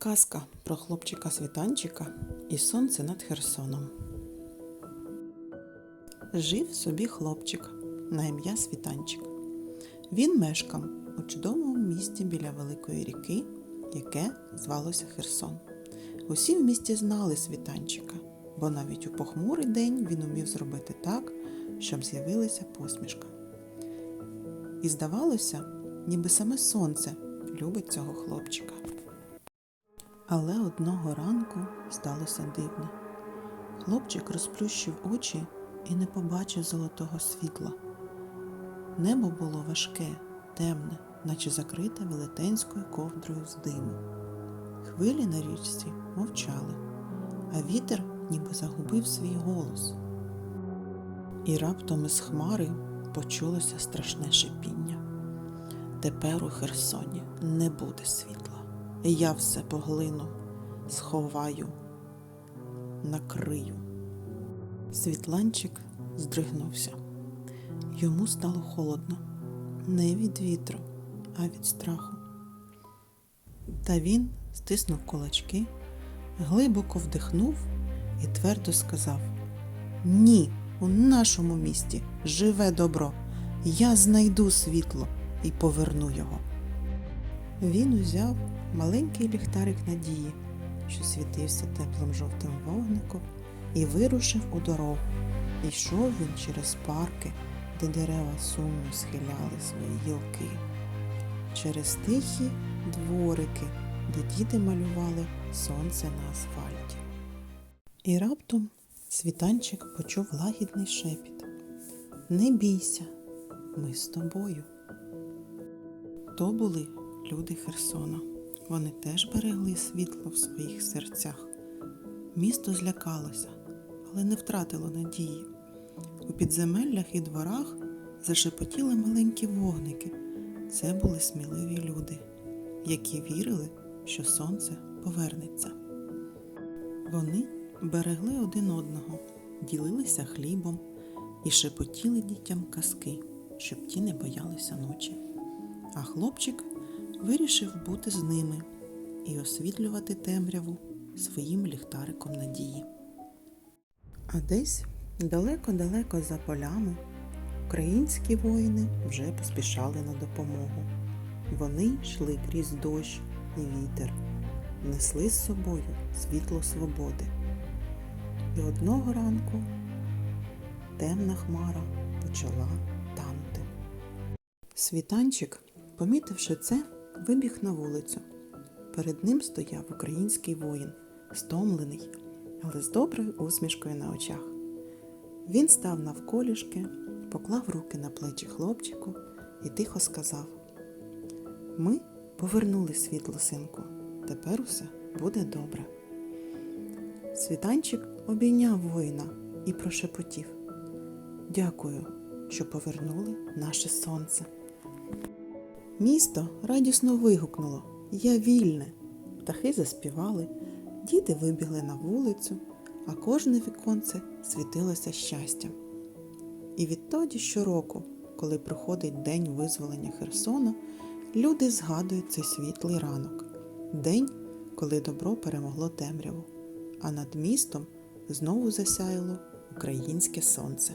Казка про хлопчика світанчика і сонце над Херсоном. Жив собі хлопчик на ім'я Світанчик. Він мешкав у чудовому місті біля великої ріки, яке звалося Херсон. Усі в місті знали світанчика, бо навіть у похмурий день він умів зробити так, щоб з'явилася посмішка. І здавалося, ніби саме сонце любить цього хлопчика. Але одного ранку сталося дивне. Хлопчик розплющив очі і не побачив золотого світла. Небо було важке, темне, наче закрите велетенською ковдрою з диму. Хвилі на річці мовчали, а вітер ніби загубив свій голос. І раптом із хмари почулося страшне шипіння. Тепер у Херсоні не буде світла. Я все поглину, сховаю, накрию. Світланчик здригнувся. Йому стало холодно не від вітру, а від страху. Та він стиснув кулачки, глибоко вдихнув і твердо сказав: Ні, у нашому місті живе добро. Я знайду світло і поверну його. Він узяв маленький ліхтарик надії, що світився теплим жовтим вогником, і вирушив у дорогу. Йшов він через парки, де дерева сумно схиляли свої гілки, через тихі дворики, де діти малювали сонце на асфальті. І раптом світанчик почув лагідний шепіт. Не бійся, ми з тобою. То були люди Херсона. Вони теж берегли світло в своїх серцях. Місто злякалося, але не втратило надії. У підземеллях і дворах зашепотіли маленькі вогники. Це були сміливі люди, які вірили, що сонце повернеться. Вони берегли один одного, ділилися хлібом і шепотіли дітям казки, щоб ті не боялися ночі. А хлопчик вирішив бути з ними і освітлювати темряву своїм ліхтариком надії. А десь далеко-далеко за полями українські воїни вже поспішали на допомогу. Вони йшли крізь дощ і вітер, несли з собою світло свободи. І одного ранку темна хмара почала танути. Світанчик, помітивши це, вибіг на вулицю. Перед ним стояв український воїн, стомлений, але з доброю усмішкою на очах. Він став навколішки, поклав руки на плечі хлопчику і тихо сказав: Ми повернули світло, синку. Тепер усе буде добре. Світанчик обійняв воїна і прошепотів: Дякую, що повернули наше сонце. Місто радісно вигукнуло Я вільне. Птахи заспівали, діти вибігли на вулицю, а кожне віконце світилося щастям. І відтоді щороку, коли приходить день визволення Херсона, люди згадують цей світлий ранок, день, коли добро перемогло темряву, а над містом знову засяяло українське сонце.